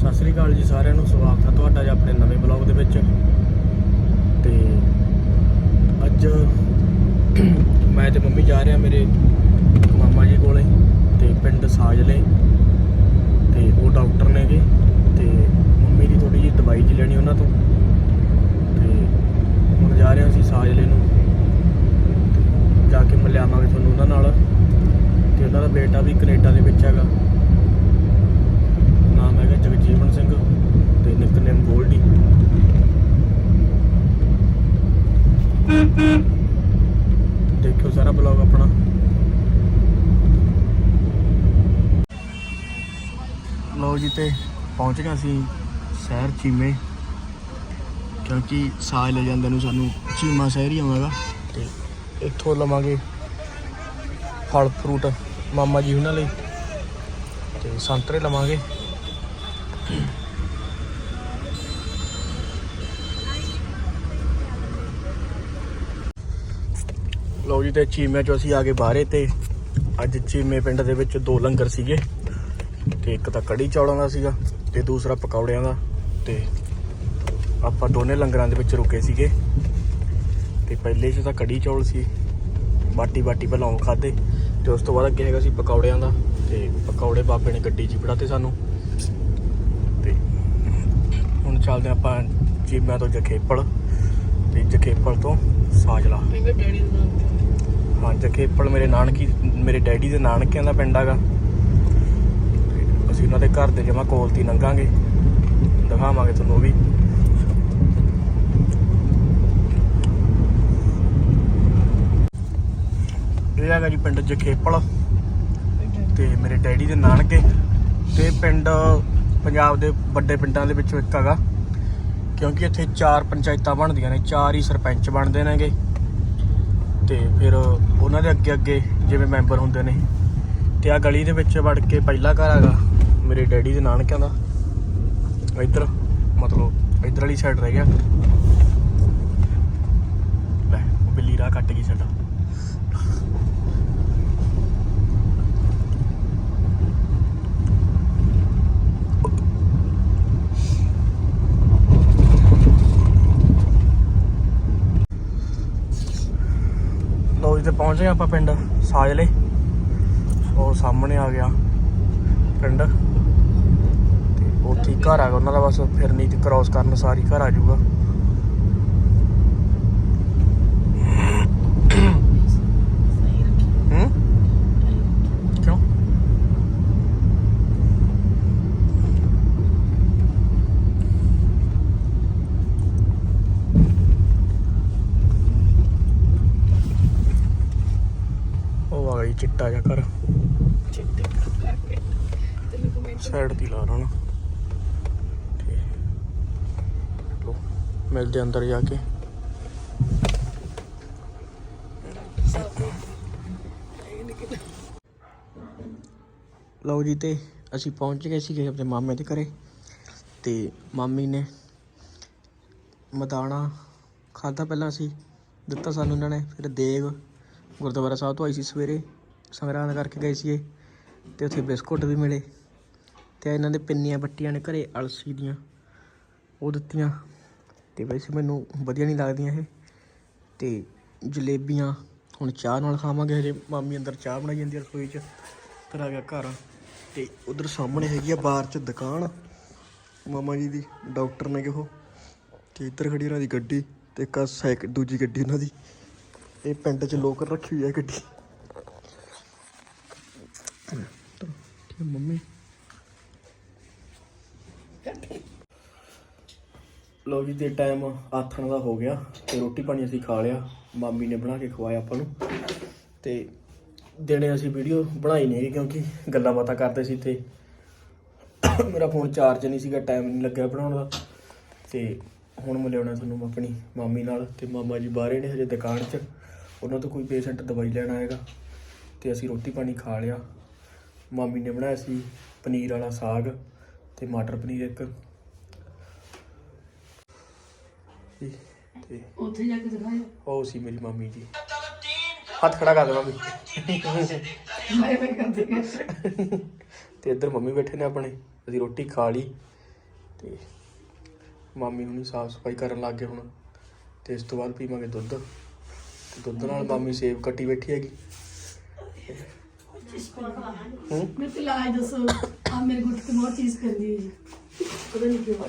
ਸਤਿ ਸ੍ਰੀ ਅਕਾਲ ਜੀ ਸਾਰਿਆਂ ਨੂੰ, ਸਵਾਗਤ ਹੈ ਤੁਹਾਡਾ ਜੀ ਆਪਣੇ ਨਵੇਂ ਬਲੌਗ ਦੇ ਵਿੱਚ। ਤੇ ਅੱਜ ਮੈਂ ਤੇ ਮੰਮੀ ਜਾ ਰਹੇ ਆ ਮੇਰੇ ਮਾਮਾ ਜੀ ਕੋਲੇ ਤੇ ਪਿੰਡ ਸਾਜਲੇ। ਤੇ ਉਹ ਡਾਕਟਰ ਨੇਗੇ ਤੇ ਮੰਮੀ ਦੀ ਥੋੜੀ ਜਿਹੀ ਦਵਾਈ ਜੀ ਲੈਣੀ ਉਹਨਾਂ ਤੋਂ। ਤੇ ਹੁਣ ਜਾ ਰਹੇ ਹਾਂ ਅਸੀਂ ਸਾਜਲੇ ਨੂੰ। ਤੇ ਜਾ ਕੇ ਮਿਲਿਆਵਾਂਗੇ ਤੁਹਾਨੂੰ ਉਹਨਾਂ ਨਾਲ। ਤੇ ਉਹਨਾਂ ਦਾ ਬੇਟਾ ਵੀ ਕੈਨੇਡਾ ਦੇ ਵਿੱਚ ਹੈਗਾ। ਨਾਮ ਹੈਗਾ ਸਿੰਘ ਤੇ ਨਿਕਨੇਮ ਗੋਲਡੀ। ਦੇਖਿਓ ਸਾਰਾ ਬਲੌਗ ਆਪਣਾ। ਲਓ ਜੀ ਤੇ ਪਹੁੰਚ ਗਏ ਅਸੀਂ ਸ਼ਹਿਰ ਚੀਮੇ, ਕਿਉਂਕਿ ਸਾਜ ਲੈ ਜਾਂਦੇ ਨੂੰ ਸਾਨੂੰ ਚੀਮਾ ਸ਼ਹਿਰ ਹੀ ਆਉਂਦਾਗਾ ਤੇ ਇੱਥੋਂ ਲਵਾਂਗੇ ਫਲ ਫਰੂਟ ਮਾਮਾ ਜੀ ਉਹਨਾਂ ਲਈ ਤੇ ਸੰਤਰੇ ਲਵਾਂਗੇ। ਲਓ ਜੀ ਤੇ ਚੀਮੇ ਚੋਂ ਅਸੀਂ ਆ ਕੇ ਬਾਹਰੇ ਤੇ ਅੱਜ ਚੀਮੇ ਪਿੰਡ ਦੇ ਵਿੱਚ ਦੋ ਲੰਗਰ ਸੀਗੇ ਤੇ ਇੱਕ ਤਾਂ ਕੜੀ ਚੌਲਾਂ ਦਾ ਸੀਗਾ ਤੇ ਦੂਸਰਾ ਪਕੌੜਿਆਂ ਦਾ ਤੇ ਆਪਾਂ ਦੋਨੇ ਲੰਗਰਾਂ ਦੇ ਵਿੱਚ ਰੁਕੇ ਸੀਗੇ ਤੇ ਪਹਿਲੇ 'ਚ ਤਾਂ ਕੜੀ ਚੌਲ ਸੀ, ਬਾਟੀ ਬਾਟੀ ਪਹਿਲਾਂ ਉਹ ਖਾਦੇ ਤੇ ਉਸ ਤੋਂ ਬਾਅਦ ਅੱਗੇ ਹੈਗਾ ਸੀ ਪਕੌੜਿਆਂ ਦਾ ਤੇ ਪਕੌੜੇ ਬਾਬੇ ਨੇ ਗੱਡੀ 'ਚ ਹੀ ਫੜਾਤੇ ਸਾਨੂੰ। ਚੱਲਦੇ ਆਪਾਂ ਚੀਮਿਆਂ ਤੋਂ ਜਖੇਪਲ ਤੇ ਜਖੇਪਲ ਤੋਂ ਸਾਜਲਾ। ਹਾਂ ਜਖੇਪਲ ਮੇਰੇ ਨਾਨਕੀ ਮੇਰੇ ਡੈਡੀ ਦੇ ਨਾਨਕਿਆਂ ਦਾ ਪਿੰਡ ਹੈਗਾ। ਅਸੀਂ ਉਹਨਾਂ ਦੇ ਘਰ ਦੇ ਜਮਾ ਕੋਲ ਤੀ ਲੰਘਾਂਗੇ। ਦਿਖਾਵਾਂਗੇ ਤੁਹਾਨੂੰ ਉਹ ਵੀ। ਇਹ ਹੈਗਾ ਜੀ ਪਿੰਡ ਜਖੇਪਲ ਤੇ ਮੇਰੇ ਡੈਡੀ ਦੇ ਨਾਨਕੇ ਤੇ ਪਿੰਡ ਪੰਜਾਬ ਦੇ ਵੱਡੇ ਪਿੰਡਾਂ ਦੇ ਵਿੱਚੋਂ ਇੱਕ ਹੈਗਾ। ਕਿਉਂਕਿ ਇੱਥੇ ਚਾਰ ਪੰਚਾਇਤਾਂ ਬਣਦੀਆਂ ਨੇ, ਚਾਰ ਹੀ ਸਰਪੰਚ ਬਣਦੇ ਨੇਗੇ। ਤੇ ਫਿਰ ਉਹਨਾਂ ਦੇ ਅੱਗੇ ਅੱਗੇ ਜਿਵੇਂ ਮੈਂਬਰ ਹੁੰਦੇ ਨੇ। ਤੇ ਆ ਗਲੀ ਦੇ ਵਿੱਚ ਵੜ ਕੇ ਪਹਿਲਾ ਘਰ ਹੈਗਾ, ਮੇਰੇ ਡੈਡੀ ਦੇ ਨਾਨਕਿਆਂ ਦਾ। ਇੱਧਰ, ਮਤਲਬ ਇੱਧਰ ਵਾਲੀ ਸਾਈਡ ਰਹਿ ਗਿਆ। ਲੈ, ਉਹ ਬਿੱਲੀ ਰਾਹ ਕੱਟ ਗਈ ਸਾਡਾ। ਤੇ ਪਹੁੰਚ ਗਏ ਆਪਾਂ ਪਿੰਡ, ਸਾਜਲੇ। ਉਹ ਸਾਹਮਣੇ ਆ ਗਿਆ ਪਿੰਡ। ਤੇ ਉੱਥੇ ਘਰ ਆ ਗਿਆ ਉਹਨਾਂ ਦਾ ਬਸ, ਫਿਰ ਨਹੀਂ ਤੇ ਕ੍ਰਾਸ ਕਰਨ ਸਾਰੀ ਘਰ ਆ ਜਾਊਗਾ ਸਹੀ ਰੱਖੀ ਹੂੰ ਕਿਉਂ ਉਹ ਆ ਗਈ ਚਿੱਟਾ ਜਿਹਾ ਚਿੱਟੇ ਤੈਨੂੰ ਕਮੈਂਟ ਸਾਈਡ ਦੀ ਲਾ ਲੈਣਾ। ਲੋ ਮਿਲਦੇ ਅੰਦਰ ਜਾ ਕੇ। ਲਓ ਜੀ ਤੇ ਅਸੀਂ ਪਹੁੰਚ ਗਏ ਸੀਗੇ ਆਪਣੇ ਮਾਮੇ ਦੇ ਘਰੇ। ਤੇ ਮਾਮੀ ਨੇ ਮਦਾਣਾ ਖਾਦਾ ਪਹਿਲਾਂ ਅਸੀਂ ਦਿੱਤਾ ਸਾਨੂੰ ਇਹਨਾਂ ਨੇ ਫਿਰ ਦੇਗ ਗੁਰਦੁਆਰਾ ਸਾਹਿਬ ਤੋਂ ਆਈ ਸੀ ਸਵੇਰੇ। ਸੰਗਰਾਂਦ ਕਰਕੇ ਗਏ ਸੀਗੇ ਤੇ ਉੱਥੇ ਬਿਸਕੁਟ ਵੀ ਮਿਲੇ ਤੇ ਇਹਨਾਂ ਦੇ ਪਿੰਨੀਆਂ ਬੱਟੀਆਂ ਨੇ ਘਰੇ ਅਲਸੀ ਦੀਆਂ, ਉਹ ਦਿੱਤੀਆਂ ਤੇ ਵੈਸੇ ਮੈਨੂੰ ਵਧੀਆ ਨਹੀਂ ਲੱਗਦੀਆਂ ਇਹ ਤੇ ਜਲੇਬੀਆਂ, ਹੁਣ ਚਾਹ ਨਾਲ ਖਾਵਾਂਗੇ ਹਜੇ, ਮਾਮੀ ਅੰਦਰ ਚਾਹ ਬਣਾਈ ਜਾਂਦੀ ਆ ਰਸੋਈ 'ਚ, ਫਿਰ ਆ ਗਿਆ ਘਰ ਤੇ ਉਧਰ ਸਾਹਮਣੇ ਹੈਗੀ ਆ ਬਾਹਰ 'ਚ ਦੁਕਾਨ, ਮਾਮਾ ਜੀ ਦੀ, ਡਾਕਟਰ ਨੇ ਕਿਹੋ, ਤੇ ਇੱਧਰ ਖੜੀ ਉਹਨਾਂ ਦੀ ਗੱਡੀ ਤੇ ਇੱਕ ਸਾਈਕਲ ਦੂਜੀ ਗੱਡੀ ਉਹਨਾਂ ਦੀ, ਇਹ ਪਿੰਡ 'ਚ ਲੋਕਰ ਰੱਖੀ ਹੋਈ ਹੈ ਗੱਡੀ ਤੇ ਮੰਮੀ ਲੋ ਜੀ ਤੇ ਟਾਈਮ ਆਥਣ ਦਾ ਹੋ ਗਿਆ ਤੇ ਰੋਟੀ ਪਾਣੀ ਅਸੀਂ ਖਾ ਲਿਆ। ਮਾਮੀ ਨੇ ਬਣਾ ਕੇ ਖਵਾਇਆ ਆਪਾਂ ਨੂੰ। ਤੇ ਦਿਨੇ ਅਸੀਂ ਵੀਡੀਓ ਬਣਾਈ ਨਹੀਂ ਹੈਗੀ ਕਿਉਂਕਿ ਗੱਲਾਂ ਬਾਤਾਂ ਕਰਦੇ ਸੀ ਤੇ ਮੇਰਾ ਫੋਨ ਚਾਰਜ ਨਹੀਂ ਸੀਗਾ ਟਾਈਮ ਨਹੀਂ ਲੱਗਿਆ ਬਣਾਉਣ ਦਾ। ਤੇ ਹੁਣ ਮਿਲਿਆਉਣਾ ਤੁਹਾਨੂੰ ਆਪਣੀ ਮਾਮੀ ਨਾਲ ਤੇ ਮਾਮਾ ਜੀ ਬਾਹਰੇ ਨੇ ਹਜੇ ਦੁਕਾਨ 'ਚ। ਉਹਨਾਂ ਤੋਂ ਕੋਈ ਪੇਸ਼ੈਂਟ ਦਵਾਈ ਲੈਣ ਆਏਗਾ। ਤੇ ਅਸੀਂ ਰੋਟੀ ਪਾਣੀ ਖਾ ਲਿਆ। ਮਾਮੀ ਨੇ ਬਣਾਇਆ ਸੀ ਪਨੀਰ ਵਾਲਾ ਸਾਗ ਤੇ ਮਟਰ ਪਨੀਰ ਇੱਕ। ਤੇ- ਤੇ ਉੱਥੇ ਜਾ ਕੇ ਦਿਖਾਇਆ ਉਹ ਸੀ ਮੇਰੀ ਮਾਮੀ ਜੀ। ਹੱਥ ਖੜਾ ਕਰ ਦੇ ਮਾਮੀ ਮੈਂ ਮੈਂ ਕਰਦੇ ਤੇ ਇੱਧਰ ਮੰਮੀ ਬੈਠੇ ਨੇ ਆਪਣੇ ਅਸੀਂ ਰੋਟੀ ਖਾ ਲਈ ਤੇ ਮਾਮੀ ਹੁਣੀ ਸਾਫ਼ ਸਫ਼ਾਈ ਕਰਨ ਲੱਗ ਗਏ ਹੁਣ। ਤੇ ਇਸ ਤੋਂ ਬਾਅਦ ਪੀਵਾਂਗੇ ਦੁੱਧ। ਤੇ ਦੁੱਧ ਨਾਲ ਮਾਮੀ ਸੇਬ ਕੱਟੀ ਬੈਠੀ ਹੈਗੀ। ਹੂੰ? ਮੈਂ ਤੇ ਲਾਜ ਦੱਸੋ ਆ ਮੇਰੇ ਗੁੱਟ ਤੇ ਬਹੁਤ ਚੀਜ਼ ਪੈਂਦੀ ਹੈ ਜੀ। ਪਤਾ ਨਹੀਂ ਕਿਉਂ।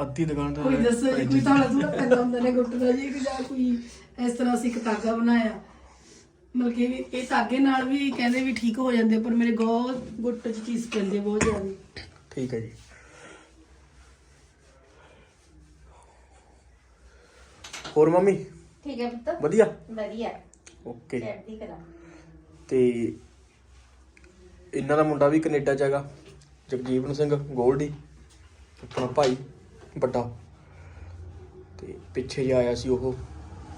ਅੱਧੀ ਦੁਕਾਨ ਦਾ ਕੋਈ ਦੱਸੋ ਜੀ ਕੋਈ ਤਾਲਾ ਥੋੜਾ ਪੈਂਦਾ ਹੁੰਦਾ ਨੇ ਗੁੱਟ ਦਾ ਜੀ ਕਿ ਜਾਂ ਕੋਈ ਇਸ ਤਰ੍ਹਾਂ ਅਸੀਂ ਇੱਕ ਧਾਗਾ ਬਣਾਇਆ। ਮਤਲਬ ਕਿ ਵੀ ਇਹ ਧਾਗੇ ਨਾਲ ਵੀ ਕਹਿੰਦੇ ਵੀ ਠੀਕ ਹੋ ਜਾਂਦੇ ਪਰ ਮੇਰੇ ਗੋ ਗੁੱਟ 'ਚ ਚੀਜ਼ ਪੈਂਦੀ ਹੈ ਬਹੁਤ ਜ਼ਿਆਦਾ। ਠੀਕ ਹੈ ਜੀ। ਹੋਰ ਮੰਮੀ? ਠੀਕ ਹੈ ਪੁੱਤ। ਵਧੀਆ? ਵਧੀਆ। ਓਕੇ। ਚੜ੍ਹਦੀ ਕਰਾ। ਤੇ ਇਹਨਾਂ ਦਾ ਮੁੰਡਾ ਵੀ ਕੈਨੇਡਾ 'ਚ ਹੈਗਾ ਜਗਜੀਵਨ ਸਿੰਘ ਗੋਲਡੀ ਆਪਣਾ ਭਾਈ। ਵੱਡਾ। ਤੇ ਪਿੱਛੇ ਜਿਹਾ ਆਇਆ ਸੀ ਉਹ।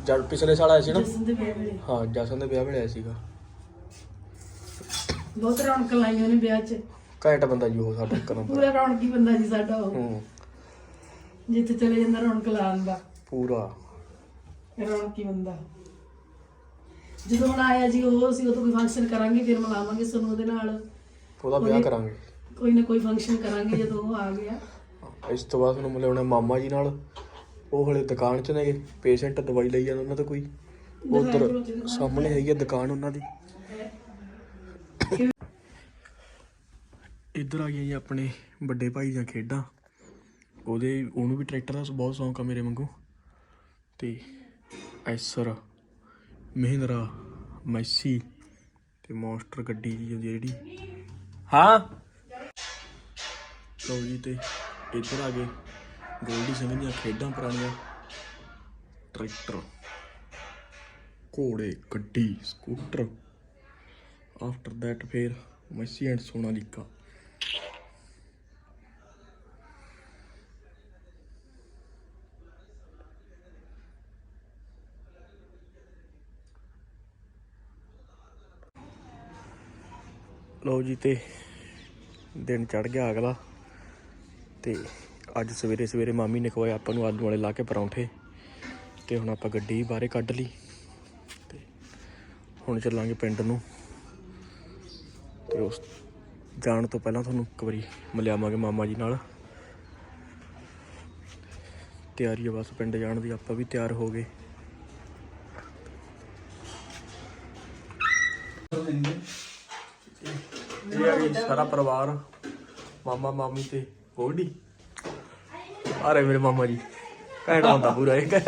ਜਦ ਪਿਛਲੇ ਸਾਲ ਆਇਆ ਸੀ ਨਾ। ਜਸਨ ਦੇ ਵਿਆਹ ਵੇਲੇ। ਹਾਂ ਜਸਨ ਦੇ ਵਿਆਹ ਵੇਲੇ ਆਇਆ ਸੀਗਾ। ਬਹੁਤ ਰੌਣਕ ਲਾਈਆਂ ਨੇ ਵਿਆਹ 'ਚ। ਘੈਂਟ ਬੰਦਾ ਜੀ ਉਹ ਸਾਡਾ ਇੱਕ ਨੰਬਰ। ਪੂਰਾ ਰੌਣਕੀ ਬੰਦਾ ਜੀ ਸਾਡਾ ਉਹ। ਹੂੰ। ਜਿੱਥੇ ਚਲੇ ਜਾਂਦਾ ਰੌਣਕ ਲਾਉਣ ਦਾ। ਪੂਰਾ। ਰੌਣਕੀ ਬੰਦਾ। ਜਦੋਂ ਹੁਣ ਆਇਆ ਜੀ ਉਹ ਅਸੀਂ ਉਹ ਤੋਂ ਕੋਈ ਫੰਕਸ਼ਨ ਕਰਾਂਗੇ ਫਿਰ ਮਨਾਵਾਂਗੇ ਸਾਨੂੰ ਉਹਦੇ ਨਾਲ। ਉਹਦਾ ਵਿਆਹ ਕਰਾਂਗੇ। ਕੋਈ ਨਾ ਕੋਈ ਫੰਕਸ਼ਨ ਕਰਾਂਗੇ ਜਦੋਂ ਉਹ ਆ ਗਿਆ। ਇਸ ਤੋਂ ਬਾਅਦ ਤੁਹਾਨੂੰ ਮਿਲਾਉਣਾ ਮਾਮਾ ਜੀ ਨਾਲ। ਉਹ ਹਲੇ ਦੁਕਾਨ 'ਚ ਨੇਗੇ। ਪੇਸ਼ੈਂਟ ਦਵਾਈ ਲਈ ਜਾਂਦਾ ਉਹਨਾਂ ਤੋਂ ਕੋਈ। ਉਧਰ ਸਾਹਮਣੇ ਹੈਗੀ ਆ ਦੁਕਾਨ ਉਹਨਾਂ ਦੀ। ਇੱਧਰ ਆ ਗਈਆਂ ਜੀ ਆਪਣੇ ਵੱਡੇ ਭਾਈ ਦੀਆਂ ਖੇਡਾਂ। ਉਹਦੇ ਉਹਨੂੰ ਵੀ ਟਰੈਕਟਰ ਦਾ ਬਹੁਤ ਸ਼ੌਂਕ ਆ ਮੇਰੇ ਵਾਂਗੂ। ਤੇ ਐਸਰ ਮਹਿੰਦਰਾ ਮੈਸੀ ਤੇ ਮੌਸਟਰ ਗੱਡੀ ਜੀ ਜਿਹੜੀ। ਹਾਂ? ਲਓ ਜੀ ਤੇ ਇੱਧਰ ਆ ਗਏ। ਗੋਲਡੀ ਸਿੰਘ ਦੀਆਂ ਖੇਡਾਂ ਪੁਰਾਣੀਆਂ। ਟਰੈਕਟਰ, ਘੋੜੇ, ਗੱਡੀ, ਸਕੂਟਰ। ਆਫਟਰ ਦੈਟ ਫੇਰ ਮੈਸੀ ਐਂਡ ਸੋਨਾਲੀਕਾ। ਲਓ ਜੀ ਤੇ ਦਿਨ ਚੜ ਗਿਆ ਅਗਲਾ। ਤੇ ਅੱਜ ਸਵੇਰੇ ਸਵੇਰੇ ਮਾਮੀ ਨੇ ਖਵਾਇਆ ਆਪਾਂ ਨੂੰ ਆਲੂ ਵਾਲੇ ਲਾ ਕੇ ਪਰੌਂਠੇ। ਤੇ ਹੁਣ ਆਪਾਂ ਗੱਡੀ ਬਾਹਰੇ ਕੱਢ ਲਈ। ਤੇ ਹੁਣ ਚੱਲਾਂਗੇ ਪਿੰਡ ਨੂੰ। ਤੇ ਉਸ ਜਾਣ ਤੋਂ ਪਹਿਲਾਂ ਤੁਹਾਨੂੰ ਇੱਕ ਵਾਰੀ ਮਿਲਿਆਵਾਂਗੇ ਮਾਮਾ ਜੀ ਨਾਲ। ਤਿਆਰੀ ਆ ਬਸ ਪਿੰਡ ਜਾਣ ਦੀ, ਆਪਾਂ ਵੀ ਤਿਆਰ ਹੋ ਗਏ। ਇਹ ਆ ਗਈ ਸਾਰਾ ਪਰਿਵਾਰ, ਮਾਮਾ, ਮਾਮੀ ਤੇ ਗੋਲਡੀ ਆ ਰਹੇ ਮੇਰੇ ਮਾਮਾ ਜੀ। ਘੈਂਟ ਹੁੰਦਾ ਪੂਰਾ ਇੱਕ ਹਾਂ।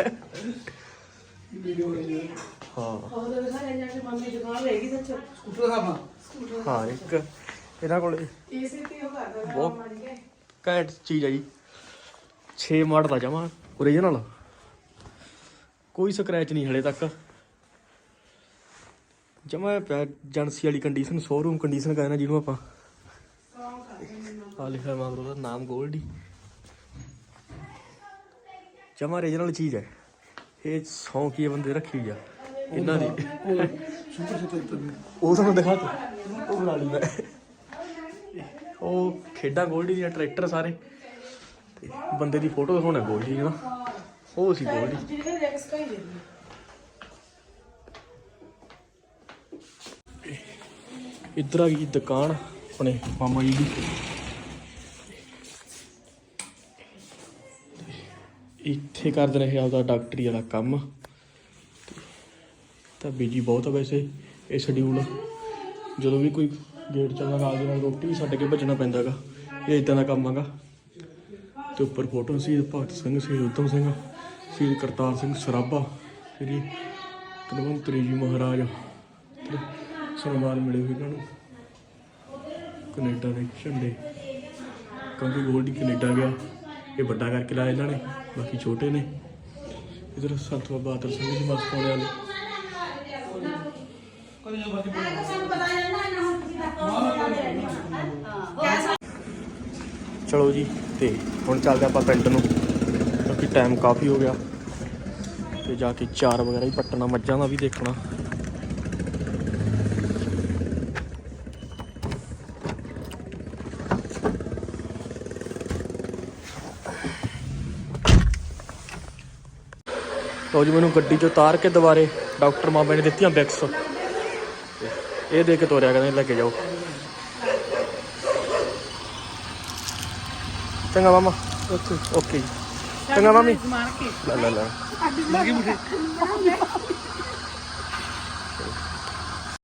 ਦੁਕਾਨ ਰਹੇਗੀ ਸੱਚ ਹਾਂ ਇੱਕ। ਇਹਨਾਂ ਕੋਲੇ ਇਸੇ ਤੇ ਉਹ ਕਰਦਾ ਬਹੁਤ ਘੈਂਟ ਚੀਜ਼ ਆ ਜੀ। 6 ਮਾਡਲ ਦਾ ਜਮਾ ਓਰੀਜਨਲ ਕੋਈ ਸਕ੍ਰੈਚ ਨਹੀਂ ਹਲੇ ਤੱਕ। ਜਮਾ ਪਿਆ ਏਜੰਸੀ ਵਾਲੀ ਕੰਡੀਸ਼ਨ ਸ਼ੋਰੂਮ ਕੰਡੀਸ਼ਨ ਕਹਿੰਦੇ ਜਿਹਨੂੰ ਆਪਾਂ। ਆ ਲਿਖਿਆ ਮਗਰ ਉਹਦਾ ਨਾਮ ਗੋਲਡੀ। ਜਮਾ ਰੀਜਨਲ ਚੀਜ਼ ਹੈ। ਇਹ ਸੌਂਕੀ ਕੀ ਬੰਦੇ ਰੱਖੀ ਆ। ਇਹਨਾਂ ਦੀ। ਉਹ ਤੁਹਾਨੂੰ ਦਿਖਾ ਤਾ। ਉਹ ਬਣਾ ਲਈ ਮੈਂ। ਉਹ ਖੇਡਾਂ ਗੋਲਡੀ ਦੀਆਂ, ਟਰੈਕਟਰ ਸਾਰੇ। ਤੇ ਬੰਦੇ ਦੀ ਫੋਟੋ ਦਿਖਾਉਣਾ ਗੋਲਡੀ ਦੀ ਨਾ। ਉਹ ਸੀ ਗੋਲਡੀ। ਜਿਹੜੇ ਰੈਕਸ ਇੱਧਰ ਆ ਗਈ ਦੁਕਾਨ ਆਪਣੇ ਮਾਮਾ ਜੀ ਦੀ। ਇੱਥੇ ਕਰਦੇ ਰਹੇ ਆਪਦਾ ਡਾਕਟਰੀ ਵਾਲਾ ਕੰਮ। ਤਾਂ ਬੀਜੀ ਬਹੁਤ ਆ ਵੈਸੇ ਇਹ ਸ਼ਡਿਊਲ ਜਦੋਂ ਵੀ ਕੋਈ ਗੇਟ ਚੱਲਣਾ ਨਾਲ ਦੇ ਨਾਲ ਰੋਟੀ ਵੀ ਛੱਡ ਕੇ ਭੱਜਣਾ ਪੈਂਦਾਗਾ ਇਹ ਇਦਾਂ ਦਾ ਕੰਮ ਹੈਗਾ। ਤੇ ਉੱਪਰ ਫੋਟੋ ਸੀ ਭਗਤ ਸਿੰਘ ਸੀ ਉਤਮ ਸਿੰਘ ਸੀ ਕਰਤਾਰ ਸਿੰਘ ਸਰਾਭਾ ਸ੍ਰੀ ਧਨਵੰਤਰੀ ਜੀ ਮਹਾਰਾਜ। ਤੇ ਸਨਮਾਨ ਮਿਲੇ ਹੋਏ ਇਹਨਾਂ ਨੂੰ। ਕੈਨੇਡਾ ਦੇ ਝੰਡੇ। ਕਿਉਂਕਿ ਗੋਲਡੀ ਕੈਨੇਡਾ ਗਿਆ। ਇਹ ਵੱਡਾ ਕਰਕੇ ਲਾਇਆ ਇਹਨਾਂ ਨੇ, ਬਾਕੀ ਛੋਟੇ ਨੇ। ਇਧਰ ਸੰਤ ਬਾਬਾ ਅਤਰ ਸਿੰਘ ਜੀ ਮਤ ਪਾਉਣੇ ਵਾਲੇ। ਚਲੋ ਜੀ, ਤੇ ਹੁਣ ਚੱਲਦੇ ਆਪਾਂ ਪਿੰਡ ਨੂੰ, ਕਿਉਂਕਿ ਟਾਈਮ ਕਾਫੀ ਹੋ ਗਿਆ। ਤੇ ਜਾ ਕੇ ਚਾਰ ਵਗੈਰਾ ਹੀ ਪੱਟਣਾ, ਮੱਝਾਂ ਦਾ ਵੀ ਦੇਖਣਾ। ਲਓ ਜੀ ਮੈਨੂੰ ਗੱਡੀ 'ਚੋਂ ਉਤਾਰ ਕੇ ਦੁਬਾਰੇ ਡਾਕਟਰ ਮਾਮੇ ਨੇ ਦਿੱਤੀਆਂ ਬੈਕਸ। ਇਹ ਦੇ ਕੇ ਤੋਰਿਆ ਕਹਿੰਦੇ ਲੈ ਕੇ ਜਾਓ। ਚੰਗਾ ਮਾਮਾ। ਓਕੇ। ਓਕੇ ਚੰਗਾ ਮਾਮੀ। ਲੈ ਲੈ ਲੈ। ਮੁਠੀ